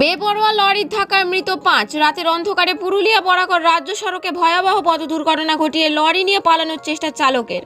বেপরোয়া লরির ধাক্কায় মৃত পাঁচ। রাতের অন্ধকারে পুরুলিয়া বরাকর রাজ্য সড়কে ভয়াবহ পথ দুর্ঘটনা ঘটিয়ে লরি নিয়ে পালানোর চেষ্টা চালকের।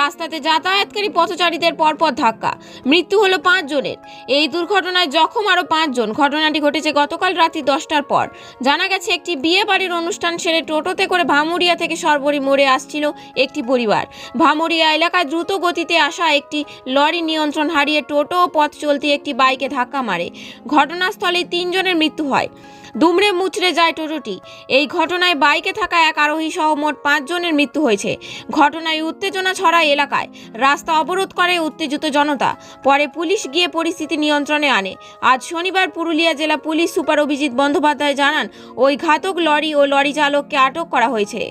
রাস্তাতে যাতায়াতকারী পথচারীদের পরপর ধাক্কা। মৃত্যু হলো পাঁচ জনের। এই দুর্ঘটনায় জখম আরও পাঁচজন ঘটনাটি ঘটেছে গতকাল রাত্রি দশটার পর। জানা গেছে, একটি বিয়ে বাড়ির অনুষ্ঠান সেরে টোটোতে করে ভামুরিয়া থেকে সরবরি মোড়ে আসছিল একটি পরিবার। ভামুরিয়া এলাকায় দ্রুত গতিতে আসা একটি লরি নিয়ন্ত্রণ হারিয়ে টোটো ও পথ চলতি একটি বাইকে ধাক্কা মারে। ঘটনাস্থলে তিনজনের মৃত্যু হয়। দুমড়ে মুচড়ে যায় টোটোটি। এই ঘটনায় বাইকে থাকা এক আরোহী সহ মোট পাঁচজনের মৃত্যু হয়েছে। ঘটনায় উত্তেজনা ছড়ায় এলাকায়। রাস্তা অবরোধ করে উত্তেজিত জনতা। পরে পুলিশ গিয়ে পরিস্থিতি নিয়ন্ত্রণে আনে। আজ শনিবার পুরুলিয়া জেলা পুলিশ সুপার অভিজিৎ বন্দ্যোপাধ্যায় জানান, ওই ঘাতক লরি ও লরি চালককে আটক করা হয়েছে।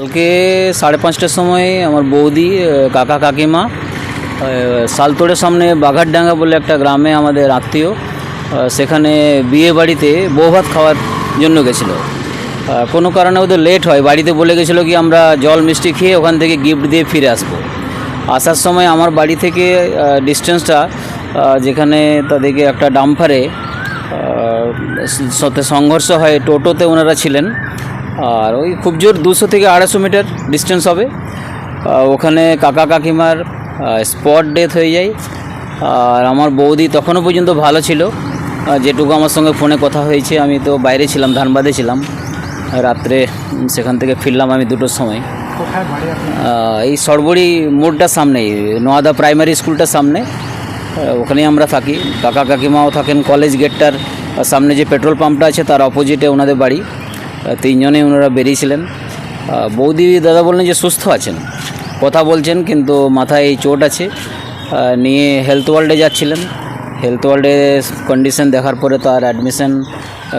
কালকে সাড়ে পাঁচটার সময় আমার বৌদি কাকা কাকিমা সালতোড়ের সামনে বাঘারডাঙ্গা বলে একটা গ্রামে আমাদের আত্মীয় সেখানে বিয়ে বাড়িতে বৌভাত খাওয়ার জন্য গেছিল। কোনো কারণে ওদের লেট হয়। বাড়িতে বলে গেছিল কি, আমরা জল মিষ্টি খেয়ে ওখান থেকে গিফট দিয়ে ফিরে আসব। আসার সময় আমার বাড়ি থেকে ডিস্টেন্সটা যেখানে তাদেরকে একটা ডাম্পারে সাথে সংঘর্ষ হয়, টোটোতে ওনারা ছিলেন। আর ওই খুব জোর দুশো থেকে আড়াইশো মিটার ডিস্টেন্স হবে। ওখানে কাকা কাকিমার স্পট ডেথ হয়ে যায়। আর আমার বৌদি তখনও পর্যন্ত ভালো ছিল। যেটুকু আমার সঙ্গে ফোনে কথা হয়েছে আমি তো বাইরে ছিলাম ধানবাদে ছিলাম। রাত্রে সেখান থেকে ফিরলাম আমি দুটোর সময়। এই সরবড়ি মোড়টার সামনেই নোয়াদা প্রাইমারি স্কুলটার সামনে। ওখানেই আমরা থাকি। কাকা কাকিমাও থাকেন কলেজ গেটটার সামনে যে পেট্রোল পাম্পটা আছে তার অপোজিটে ওনাদের বাড়ি। আহ, তিনজনেই ওনারা বেরিয়েছিলেন। বৌদি দাদা বললেন যে সুস্থ আছেন। কথা বলছেন কিন্তু মাথায় এই চোট আছে। নিয়ে হেলথ ওয়ার্ল্ডে যাচ্ছিলেন। হেলথ ওয়ার্ল্ডে কন্ডিশন দেখার পরে তো আর অ্যাডমিশন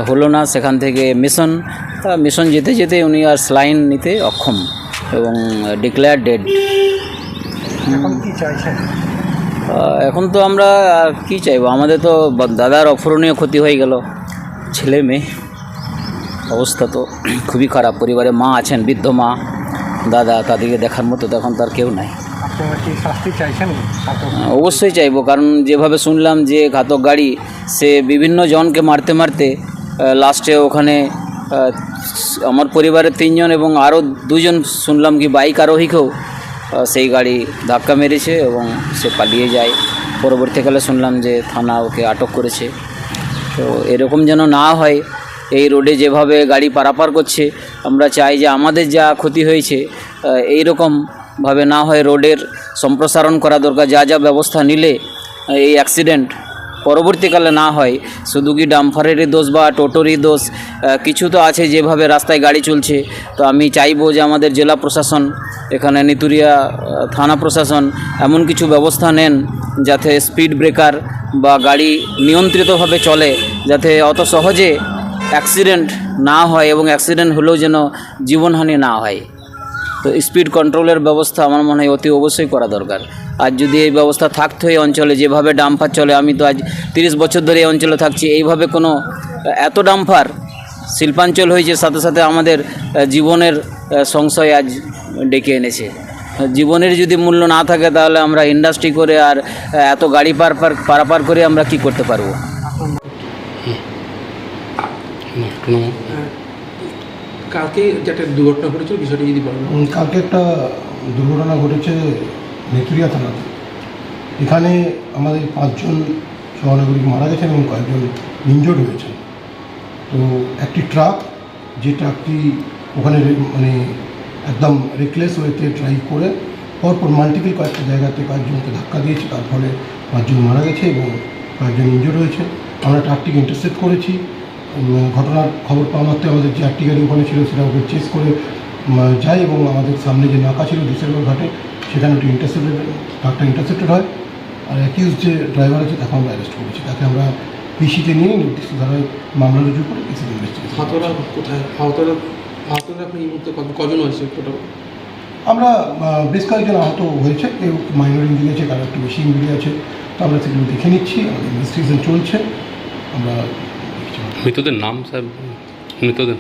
হলো না। সেখান থেকে মিশন মিশন যেতে যেতে উনি আর স্লাইন নিতে অক্ষম এবং ডিক্লেয়ার ডেড এখন কি চাইছেন? এখন তো আমরা কী চাইব? আমাদের তো দাদার অফুরণীয় ক্ষতি হয়ে গেল। ছেলে মেয়ে। অবস্থা তো খুবই খারাপ। পরিবারে মা আছেন বৃদ্ধ মা দাদা তাদেরকে দেখার মতো তো এখন তার কেউ নাই। ঘাতক? অবশ্যই চাইব কারণ যেভাবে শুনলাম যে ঘাতক গাড়ি সে বিভিন্ন জনকে মারতে মারতে লাস্টে ওখানে আমার পরিবারের তিনজন এবং আরও দুজন শুনলাম কি বাইক আরোহীকেও সেই গাড়ি ধাক্কা মেরেছে এবং সে পালিয়ে যায়। পরবর্তীকালে শুনলাম যে থানা ওকে আটক করেছে। তো এরকম যেন না হয় এই রোডে যেভাবে গাড়ি পারাপার করছে, আমরা চাই যে আমাদের যা ক্ষতি হয়েছে এই রকমভাবে না হয় রোডের সম্প্রসারণ করা দরকার, যা যা ব্যবস্থা নিলে এই অ্যাক্সিডেন্ট পরবর্তীকালে না হয়, শুধু কি ডাম্পারেরই দোষ বা টোটোরই দোষ কিছু তো আছে যেভাবে রাস্তায় গাড়ি চলছে। তো আমি চাইব যে আমাদের জেলা প্রশাসন, এখানে নিতুরিয়া থানা প্রশাসন, এমন কিছু ব্যবস্থা নেন, যাতে স্পিড ব্রেকার বা গাড়ি নিয়ন্ত্রিতভাবে চলে, যাতে অত সহজে অ্যাক্সিডেন্ট না হয় এবং অ্যাক্সিডেন্ট হলেও যেন জীবনহানি না হয়। তো স্পিড কন্ট্রোলের ব্যবস্থা আমার মনে হয় অতি অবশ্যই করা দরকার। আর যদি এই ব্যবস্থা থাকতো এই অঞ্চলে, যেভাবে ডাম্পার চলে, আমি তো আজ তিরিশ বছর ধরে এই অঞ্চলে থাকছি, এইভাবে কোনো এত ডাম্পার শিল্পাঞ্চল হয়েছে, সাথে সাথে আমাদের জীবনের সংশয় আজ ডেকে এনেছে। জীবনের যদি মূল্য না থাকে, তাহলে আমরা ইন্ডাস্ট্রি করে আর এত গাড়ি পার পার, পারাপার করে আমরা কি করতে পারব? কালকে যেটা দুর্ঘটনা ঘটেছিল বিষয়টা যদি বলেন। কালকে একটা দুর্ঘটনা ঘটেছে নেতুরিয়া থানাতে। এখানে আমাদের পাঁচজন সহনাগরিক মারা গেছেন এবং কয়েকজন ইনজোর্ড হয়েছেন। তো একটি ট্রাক যে ট্রাকটি ওখানে মানে একদম রেকলেস ওয়েতে ড্রাইভ করে পরপর মাল্টিপল কয়েকটা জায়গাতে কয়েকজনকে ধাক্কা দিয়েছে তার ফলে পাঁচজন মারা গেছে এবং কয়েকজন ইনজোর্ড হয়েছে। আমরা ট্রাকটিকে ইন্টারসেপ্ট করেছি। ঘটনার খবর পাওয়া মাত্রই আমাদের যে আটটি গাড়ি ওখানে ছিল সেটা ওকে চেস করে যায় এবং আমাদের সামনে যে নাকা ছিল ডিসেম্বর ঘাটে সেখানে ওটি ইন্টারসেপ্টেড ট্রাকটা ইন্টারসেপ্টেড হয়। আর অ্যাকিউজ যে ড্রাইভার আছে তাকে আমরা অ্যারেস্ট করেছি। তাকে আমরা পিসিতে নিয়ে নির্দিষ্ট ধারায় মামলা রুজু করে পিসিতে ইনভেস্টিগেশন হাতরা কোথায়? হাতরা হাতরা আপনি এই মুহূর্তে কজন হয়েছে টোটাল আমরা বেশ কয়েকজন আহত হয়েছে। কেউ মাইনর ইঞ্জুরি আছে কারও একটু বেশি ইঞ্জুরি আছে। তো আমরা সেগুলো দেখে নিচ্ছি আমাদের ইনভেস্টিগেশন চলছে। আমরা মৃতদের নাম স্যার? মৃতদের